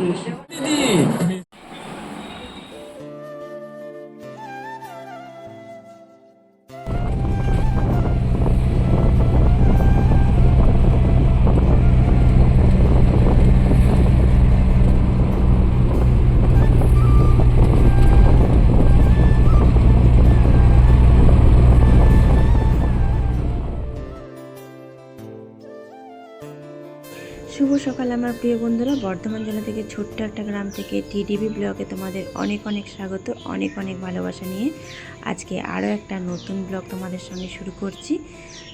嗯。সকাল, আমার প্রিয় বন্ধুরা। বর্ধমান জেলা থেকে ছোট্ট একটা গ্রাম থেকে টিডিবি ব্লগে তোমাদের অনেক অনেক স্বাগত, অনেক অনেক ভালোবাসা নিয়ে আজকে আরও একটা নতুন ব্লগ তোমাদের সঙ্গে শুরু করছি।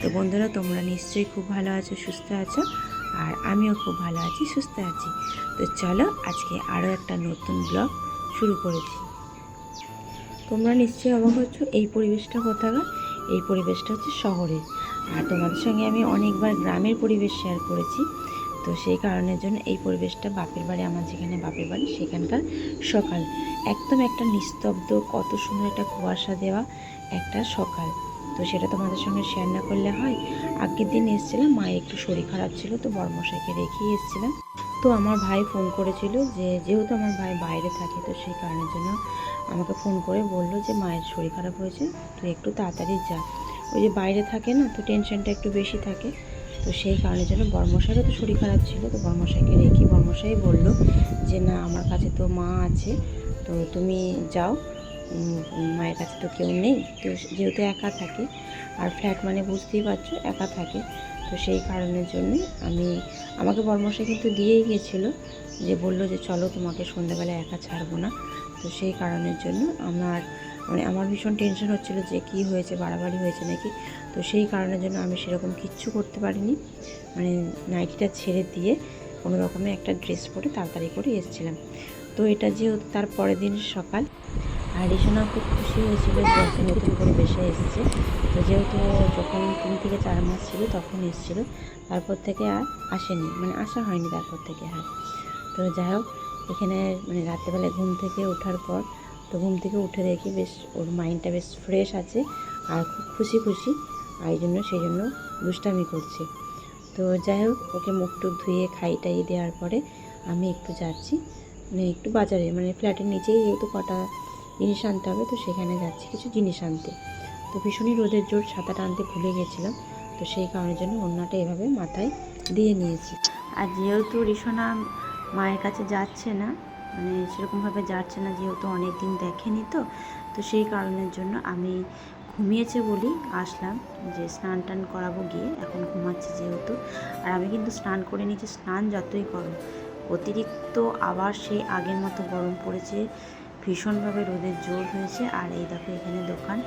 তো বন্ধুরা, তোমরা নিশ্চয়ই খুব ভালো আছো, সুস্থ আছো, আর আমিও খুব ভালো আছি, সুস্থ আছি। তো চলো আজকে আরও একটা নতুন ব্লগ শুরু করেছি তোমরা নিশ্চয়ই অবাক হচ্ছ, এই পরিবেশটা কোথাকার? এই পরিবেশটা হচ্ছে শহরের। আর তোমাদের সঙ্গে আমি অনেকবার গ্রামের পরিবেশ শেয়ার করেছি। তো সেই কারণের জন্য এই পরিবেশটা বাপের বাড়ি, আমার যেখানে বাপের বাড়ি, সেখানকার সকাল। একদম একটা নিস্তব্ধ, কত সুন্দর একটা কুয়াশা দেওয়া একটা সকাল। তো সেটা তোমাদের সঙ্গে শেয়ার না করলে হয়। আগের দিন এসেছিলাম মায়ের একটু শরীর খারাপ ছিল, তো বর্মশাইকে রেখেই এসেছিলাম। তো আমার ভাই ফোন করেছিল যে, যেহেতু আমার ভাই বাইরে থাকে, তো সেই কারণের জন্য আমাকে ফোন করে বলল যে মায়ের শরীর খারাপ হয়েছে, তুই একটু তাড়াতাড়ি যা। ওই যে বাইরে থাকে না, তো টেনশনটা একটু বেশি থাকে। তো সেই কারণের জন্য বর্মশাইরও তো শরীর খারাপ ছিল, তো বর্মশাইকে রেখে বর্মশাই বলল যে, না, আমার কাছে তো মা আছে, তো তুমি যাও। মায়ের কাছে তো কেউ নেই, তো যেহেতু একা থাকে, আর ফ্ল্যাট মানে বুঝতেই পারছ, একা থাকে। তো সেই কারণের জন্যই আমি, আমাকে বর্মশাই কিন্তু দিয়েই গেছিল, যে বলল যে, চলো তোমাকে সন্ধ্যাবেলা একা ছাড়বো না। তো সেই কারণের জন্য আমার মানে আমার ভীষণ টেনশন হচ্ছিল যে কি হয়েছে, বাড়াবাড়ি হয়েছে নাকি? তো সেই কারণের জন্য আমি সেরকম কিচ্ছু করতে পারিনি। মানে নাইটিটা ছেড়ে দিয়ে কোনো রকমে একটা ড্রেস পরে তাড়াতাড়ি করে এসেছিলাম। তো এটা যেহেতু তার পরের দিন সকাল, আর খুব খুশি হয়েছিল যে একটা নতুন পরিবেশে এসেছে। তো যেহেতু যখন তিন থেকে চার মাস ছিল তখন এসেছিল, তারপর থেকে আর আসেনি। মানে আসা হয়নি তারপর থেকে আর। তো যাই হোক, এখানে মানে রাত্রেবেলায় ঘুম থেকে ওঠার পর তো ঘুম থেকে উঠে দেখি বেশ, ওর মাইন্ডটা বেশ ফ্রেশ আছে আর খুব খুশি খুশি, আর এই জন্য সেই জন্য দুষ্টামি করছে। তো যাই হোক, ওকে মুখ টুক ধুয়ে খাই টাই দেওয়ার পরে আমি একটু যাচ্ছি। মানে একটু বাজারে মানে ফ্ল্যাটের নিচেই যেহেতু কটা জিনিস আনতে হবে, তো সেখানে যাচ্ছি কিছু জিনিস আনতে। তো ভীষণই রোদের জোর, ছাতাটা আনতে ভুলে গেছিলাম, তো সেই কারণের জন্য অন্যটা এভাবে মাথায় দিয়ে নিয়েছি। আর যেহেতু ঋষনা মায়ের কাছে যাচ্ছে না মানে সেরকমভাবে যাচ্ছে না, যেহেতু অনেক দিন দেখেনি তো। তো সেই কারণের জন্য আমি ঘুমিয়েছে বলি আসলাম যে স্নান টান করাবো গিয়ে, এখন ঘুমাচ্ছে যেহেতু। আর আমি কিন্তু স্নান করে নিয়েছি, স্নান যতই করো। অতিরিক্ত আবার সেই আগের মতো গরম পড়েছে ভীষণভাবে রোদের জোর হয়েছে। আর এই দেখো এখানে দোকান।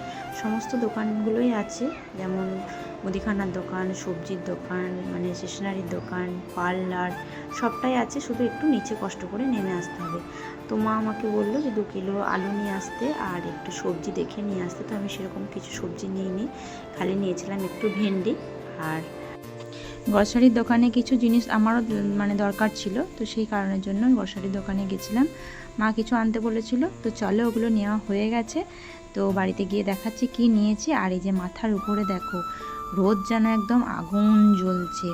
সমস্ত দোকানগুলোই আছে। যেমন মুদিখানার দোকান, সবজির দোকান মানে স্টেশনারির দোকান, পার্লার, সবটাই আছে। শুধু একটু নিচে কষ্ট করে নেমে আসতে হবে। তো মা আমাকে বলল যে দু কিলো আলু নিয়ে আসতে আর একটু সবজি দেখে নিয়ে আসতে। তো আমি সেরকম কিছু সবজি নিইনি। খালি নিয়েছিলাম একটু ভেন্ডি আর গ্রসারির দোকানে কিছু জিনিস আমারও মানে দরকার ছিল। তো সেই কারণের জন্য গ্রসারির দোকানে গেছিলাম। মা কিছু আনতে বলেছিল। তো চলো ওগুলো নেওয়া হয়ে গেছে। তো বাড়িতে গিয়ে দেখাচ্ছি কি নিয়েছি। আর এই যে মাথার উপরে দেখো, রোদ যেন একদম আগুন জ্বলছে।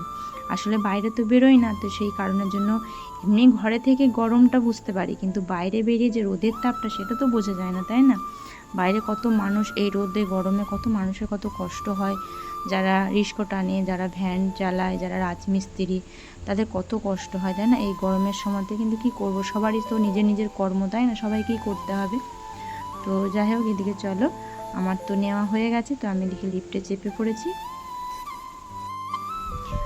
আসলে বাইরে তো বেরোই না, তো সেই কারণের জন্য এমনি ঘরে থেকে গরমটা বুঝতে পারি। কিন্তু বাইরে বেরিয়ে যে রোদের তাপটা, সেটা তো বোঝা যায় না, তাই না? বাইরে কত মানুষ এই রোদে, গরমে কত মানুষের কত কষ্ট হয়। যারা রিস্কো টানে, যারা ভ্যান চালায়, যারা রাজমিস্ত্রি তাদের কত কষ্ট হয়, তাই না? এই গরমের সময়তে কিন্তু কি করব? সবারই তো নিজের নিজের কর্ম, তাই না? সবাইকেই করতে হবে? তো যাই হোক, এদিকে চলো। আমার তো নেওয়া হয়ে গেছে, তো আমি এদিকে লিফটে চেপে পড়েছি।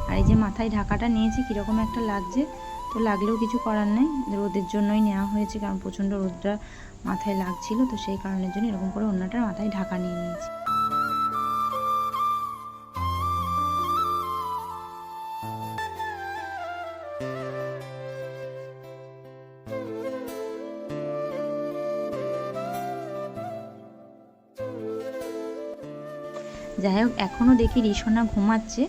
আর এই যে মাথায় ঢাকাটা নিয়েছি, কীরকম একটা লাগছে, তো লাগলেও কিছু করার নেই। রোদের জন্যই নেওয়া হয়েছে, কারণ প্রচণ্ড রোদটা মাথায় লাগছিল, তো সেই কারণের জন্য এরকম করে অন্যটার মাথায় ঢাকা নিয়ে নিয়েছি। যাই হোক এখনও দেখি রিসোনা ঘুমাচ্ছে,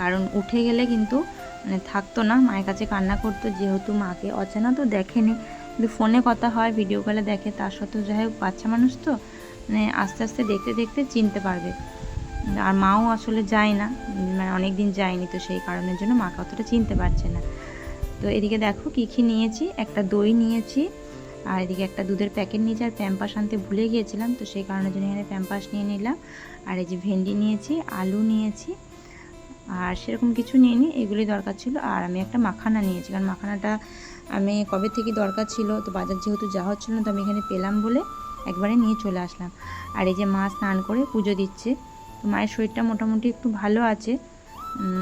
কারণ উঠে গেলে কিন্তু মানে থাকতো না, মায়ের কাছে কান্না করতো, যেহেতু মাকে অচেনা তো দেখেনি। কিন্তু ফোনে কথা হয় ভিডিও কলে দেখে, তার সত্ত্বেও যাই হোক বাচ্চা মানুষ তো মানে আস্তে আস্তে দেখতে দেখতে চিনতে পারবে। আর মাও আসলে যায় না মানে অনেক দিন যায়নি তো সেই কারণের জন্য মাকে অতটা চিনতে পারছে না। তো এদিকে দেখো কী কী নিয়েছি, একটা দই নিয়েছি আর এদিকে একটা দুধের প্যাকেট নিয়েছি, আর প্যাম্পাস আনতে ভুলে গিয়েছিলাম, তো সেই কারণের জন্য এখানে প্যাম্পাস নিয়ে নিলাম। আর এই যে ভেন্ডি নিয়েছি, আলু নিয়েছি, আর সেরকম কিছু নিইনি এগুলি দরকার ছিল। আর আমি একটা মাখানা নিয়েছি, কারণ মাখানাটা আমি কবে থেকে দরকার ছিল, তো বাজার যেহেতু যাওয়া হচ্ছিল না, তো আমি এখানে পেলাম বলে একবারে নিয়ে চলে আসলাম। আর এই যে মা স্নান করে পুজো দিচ্ছে, তো মায়ের শরীরটা মোটামুটি একটু ভালো আছে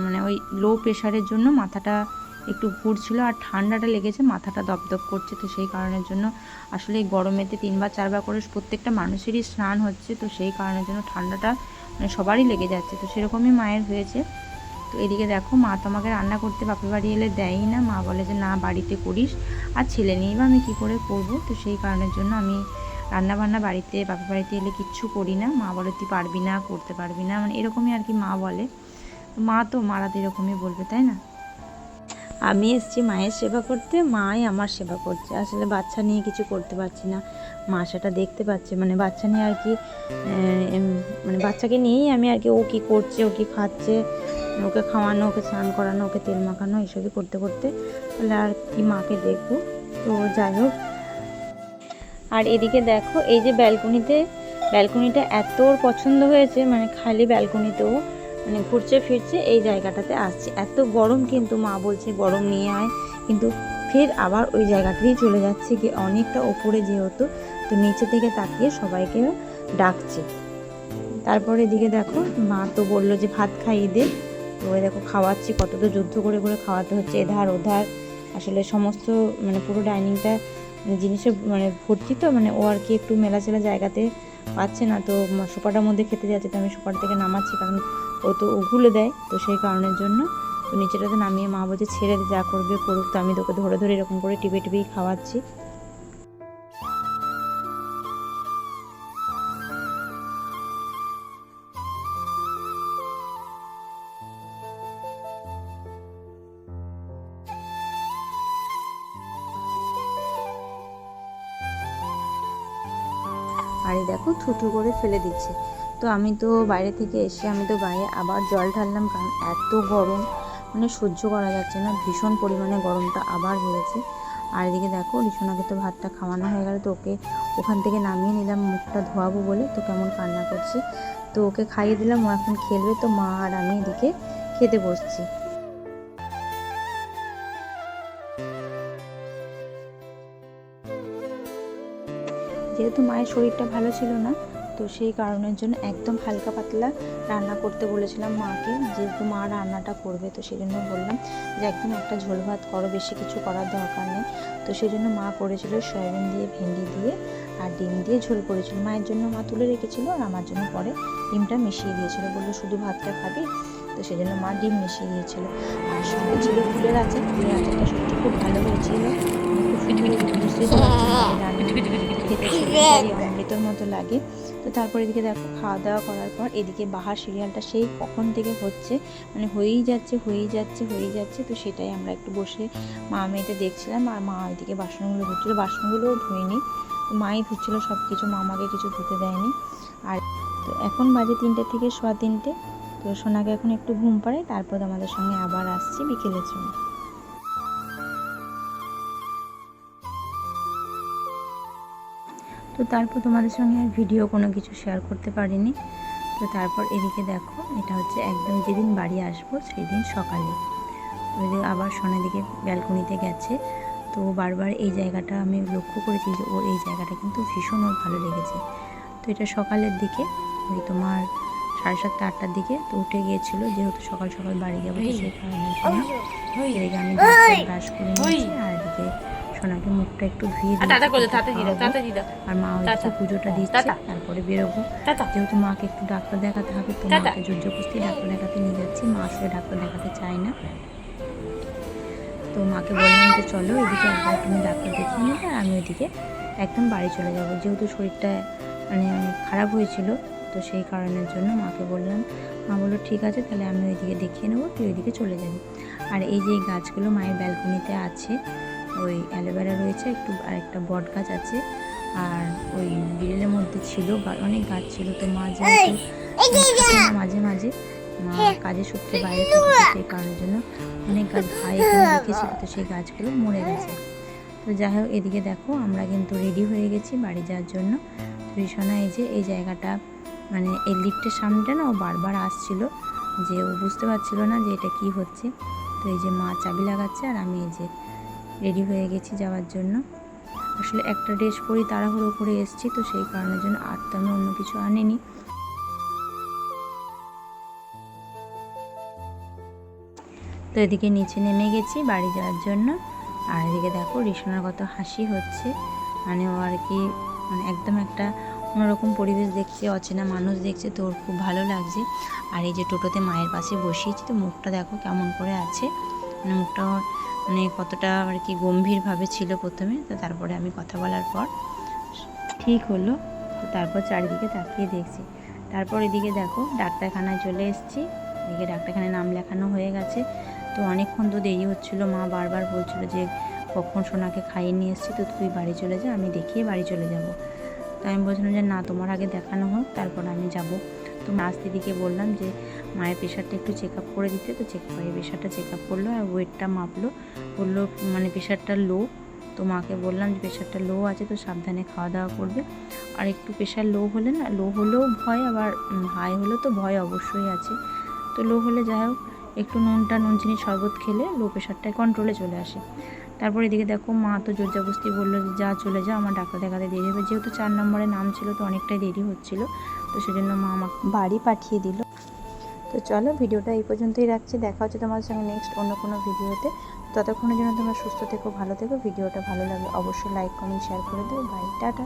মানে ওই লো প্রেশারের জন্য মাথাটা একটু ঘুরছিল আর ঠান্ডাটা লেগেছে, মাথাটা দপদপ করছে তো সেই কারণের জন্য আসলে এই গরমেতে তিনবার, চারবার করে প্রত্যেকটা মানুষেরই স্নান হচ্ছে তো সেই কারণের জন্য ঠান্ডাটা মানে সবারই লেগে যাচ্ছে তো সেরকমই মায়ের হয়েছে। তো এদিকে দেখো, মা তো আমাকে রান্না করতে বাপের বাড়ি এলে দেয়ই না, মা বলে যে না বাড়িতে করিস আর ছেলে নিয়েই বা আমি কী করে করব? তো সেই কারণের জন্য আমি রান্না বান্না বাড়িতে, বাপের বাড়িতে এলে কিচ্ছু করি না, মা বলে তুই পারবি না, করতে পারবি না মানে এরকমই আর কি মা বলে। মা তো মারা তো এরকমই বলবে, তাই না? আমি এসেছি, মায়ের সেবা করতে, মাই আমার সেবা করছে। আসলে বাচ্চা নিয়ে কিছু করতে পারছি না। মা সেটা দেখতে পাচ্ছে মানে বাচ্চা নিয়ে আর কি মানে বাচ্চাকে নিয়েই আমি আর কি, ও কী করছে, ও কী খাচ্ছে, ওকে খাওয়ানো, ওকে স্নান করানো, ওকে তেল মাখানো এসবই করতে করতে তাহলে আর কি মাকে দেখব। তো যাই হোক। আর এদিকে দেখো, এই যে ব্যালকনিতে, ব্যালকনিটা এত পছন্দ হয়েছে মানে খালি ব্যালকনিতেও মানে ঘুরছে ফিরছে এই জায়গাটাতে আসছে। এত গরম কিন্তু মা বলছে, গরম নিয়ে আয়। কিন্তু ফের আবার ওই জায়গাটাতেই চলে যাচ্ছে কি অনেকটা ওপরে যেহেতু, তো নিচে থেকে তাকিয়ে সবাইকে ডাকছে। তারপরে এদিকে দেখো, মা তো বলল যে, ভাত খাইয়ে দে। তো ওই দেখো খাওয়াচ্ছি, কত তো যুদ্ধ করে করে খাওয়াতে হচ্ছে, এধার ওধার। আসলে সমস্ত মানে পুরো ডাইনিংটা জিনিসে মানে ভর্তি তো মানে ও আর কি একটু মেলাচেলা জায়গাতে পাচ্ছে না, তো সোফাটার মধ্যে খেতে যাচ্ছে, তো আমি সোফার থেকে নামাচ্ছি, কারণ ও তো ওগুলো দেয়। তো সেই কারণের জন্য তো নিচেটাতে নামিয়ে মা বলছে ছেড়ে দে, যা করবে করুক। তো আমি তোকে ধরে ধরে এরকম করে টিপে টিপেই খাওয়াচ্ছি। আর দেখো থুথু করে ফেলে দিচ্ছে। তো আমি তো বাইরে থেকে এসে আমি তো গায়ে আবার জল ঢাললাম কারণ এত গরম। মানে সহ্য করা যাচ্ছে না, ভীষণ পরিমাণে গরমটা আবার হয়েছে। আর এদিকে দেখো রিসোনাকে তো ভাতটা খাওয়ানো হয়ে গেল, তো ওকে ওখান থেকে নামিয়ে নিলাম, মুখটা ধোয়াবো বলে তো কেমন কান্না করছে। তো ওকে খাইয়ে দিলাম, ও এখন খেলবে, তো মা আর আমি এদিকে খেতে বসছি। যেহেতু মায়ের শরীরটা ভালো ছিল না তো সেই কারণের জন্য একদম হালকা পাতলা রান্না করতে বলেছিলাম মাকে, যেহেতু মা রান্নাটা করবে, তো সেই জন্য বললাম যে একদম একটা ঝোল ভাত করো, বেশি কিছু করার দরকার নেই। তো সেই জন্য মা করেছিল সয়াবিন দিয়ে, ভেন্ডি দিয়ে আর ডিম দিয়ে ঝোল করেছিল। মায়ের জন্য মা তুলে রেখেছিল আর আমার জন্য পরে ডিমটা মিশিয়ে দিয়েছিল। বলল, শুধু ভাতটা খাবি? তো সেই জন্য মা ডিম মিশিয়ে দিয়েছিল। আর সঙ্গে ছিল ফুলের আচার। ফুলের আচারটা সত্যি খুব ভালো হয়েছিল। অমৃতর মতো লাগে। তো তারপর এদিকে দেখো, খাওয়া দাওয়া করার পর এদিকে বাহার সিরিয়ালটা সেই কখন থেকে হচ্ছে মানে হয়েই যাচ্ছে হয়েই যাচ্ছে হয়েই যাচ্ছে। তো সেটাই আমরা একটু বসে মা মেয়েতে দেখছিলাম আর মা এদিকে বাসনগুলো ধুচ্ছিলো। বাসনগুলোও ধুইনি। তো মাই ধুচ্ছিল সব কিছু মা আমাকে কিছু ধুতে দেয়নি। আর তো এখন বাজে তিনটে থেকে সোয়া তিনটে। তো সোনাকে এখন একটু ঘুম পাড়ে তারপর আমাদের সঙ্গে আবার আসছি বিকেলের সময় তো তারপর তোমাদের সঙ্গে আর ভিডিও কোনো কিছু শেয়ার করতে পারিনি। তো তারপর এদিকে দেখো এটা হচ্ছে একদম যেদিন বাড়ি আসব সেই দিন সকালে। ওইদিকে আবার সোনার দিকে ব্যালকনিতে গেছে। তো বারবার এই জায়গাটা আমি লক্ষ্য করেছি যে ওর এই জায়গাটা কিন্তু ভীষণ ওর ভালো লেগেছে। তো এটা সকালের দিকে ওই তোমার সাড়ে সাতটা আটটার দিকে তো উঠে গিয়েছিল। যেহেতু সকাল সকাল বাড়ি যাব সেই এদিকে আমি ব্রাশ করে নিয়েছি আর এদিকে সোনাকে মুখটা একটু ধুয়ে খাওয়াবো। আর মা হচ্ছে। পুজোটা দিচ্ছে। তারপরে বেরোবো যেহেতু মাকে একটু ডাক্তার দেখাতে হবে তো। মাকে জোরজবস্তি ডাক্তার দেখাতে নিয়ে যাচ্ছি মা আসলে ডাক্তার দেখাতে চায় না তো মাকে বললাম যে চলো এদিকে একবার তুমি ডাক্তার দেখিয়ে নেবে আর আমি ওইদিকে একদম বাড়ি চলে যাব যেহেতু শরীরটা মানে খারাপ হয়েছিল তো সেই কারণের জন্য মাকে বললাম মা বলল ঠিক আছে তাহলে আমি ওইদিকে দেখিয়ে নেব তুই ওইদিকে চলে যাবি আর এই যে গাছগুলো মায়ের ব্যালকনিতে আছে ওই অ্যালোভেরা রয়েছে একটু আর একটা বট গাছ আছে আর ওই বিড়েলের মধ্যে ছিল অনেক গাছ ছিল তো মাঝে মাঝে মা কাজের সূত্রে বাইরে থাকে সেই কারণের জন্য অনেক গাছ ভাই রেখেছিল তো সেই গাছগুলো মরে গেছে। তো যাই হোক এদিকে দেখো আমরা কিন্তু রেডি হয়ে গেছি বাড়ি যাওয়ার জন্য। ঋষণা এই যে এই জায়গাটা মানে এই লিফটের সামনেটা না ও বারবার আসছিল যে ও বুঝতে পারছিল না যে এটা কি হচ্ছে। তো এই যে মা চাবি লাগাচ্ছে আর আমি এই যে রেডি হয়ে গেছি যাওয়ার জন্য। আসলে একটা ড্রেস পরি তাড়াহুড়ো করে এসেছি, তো সেই কারণের জন্য আর তো আমি অন্য কিছু আনিনি। তো এদিকে নিচে নেমে গেছি বাড়ি যাওয়ার জন্য। আর এদিকে দেখো ঋষণার কত হাসি হচ্ছে। মানে ও আর কি মানে একদম একটা অন্যরকম পরিবেশ দেখছে, অচেনা মানুষ দেখছে, তো ওর খুব ভালো লাগছে। আর এই যে টোটোতে মায়ের পাশে বসিয়েছি, তো মুখটা দেখো কেমন করে আছে। মানে মুখটা মানে কতটা আর কি গম্ভীরভাবে ছিল প্রথমে, তো তারপরে আমি কথা বলার পর ঠিক হলো। তো তারপর চারিদিকে তাকিয়ে দেখছি। তারপর এদিকে দেখো, ডাক্তারখানায় চলে এসেছি। এদিকে ডাক্তারখানায় নাম লেখানো হয়ে গেছে। তো অনেকক্ষণ তো দেরি হচ্ছিল, মা বারবার বলছিল যে কখন সোনাকে খাইয়ে নিয়ে এসেছি, তো তুই বাড়ি চলে যা, আমি দেখিয়ে বাড়ি চলে যাব। তো আমি বলছিলাম যে, না, তোমার আগে দেখানো হোক, তারপর আমি যাব। তো নার্স দিদিকে বললাম যে, মায়ের প্রেশারটা একটু চেক আপ করে দিতে। তো চেক করে প্রেশারটা চেক আপ করল আর ওয়েটটা মাপলো। বলল মানে প্রেশারটা লো তো মাকে বললাম যে, প্রেশারটা লো আছে তো সাবধানে খাওয়া দাওয়া করবে। আর একটু প্রেশার লো হলে না লো হলেও ভয়, আবার হাই হলেও তো ভয় অবশ্যই আছে। তো লো হলে যাই হোক, একটু নুনটা নুন চিনি শরবত খেলে লো প্রেশারটা কন্ট্রোলে চলে আসে। তারপর এদিকে দেখো মা তো জোরজাবস্তি বলল যে, যা চলে যা আমার ডাক্তার দেখাতে দেরি হবে। যেহেতু চার নম্বরে নাম ছিল, তো অনেকটাই দেরি হচ্ছিল। তো সেজন্য মা আমাকে বাড়ি পাঠিয়ে দিল। তো চলো, ভিডিওটা এই পর্যন্তই রাখছি। দেখা হচ্ছে তোমার সঙ্গে নেক্সট অন্য কোনো ভিডিওতে। ততক্ষণের জন্য তোমরা সুস্থ থেকো, ভালো থেকো। ভিডিওটা ভালো লাগলে অবশ্যই লাইক কমেন্ট শেয়ার করে দেবো বাই টাটা।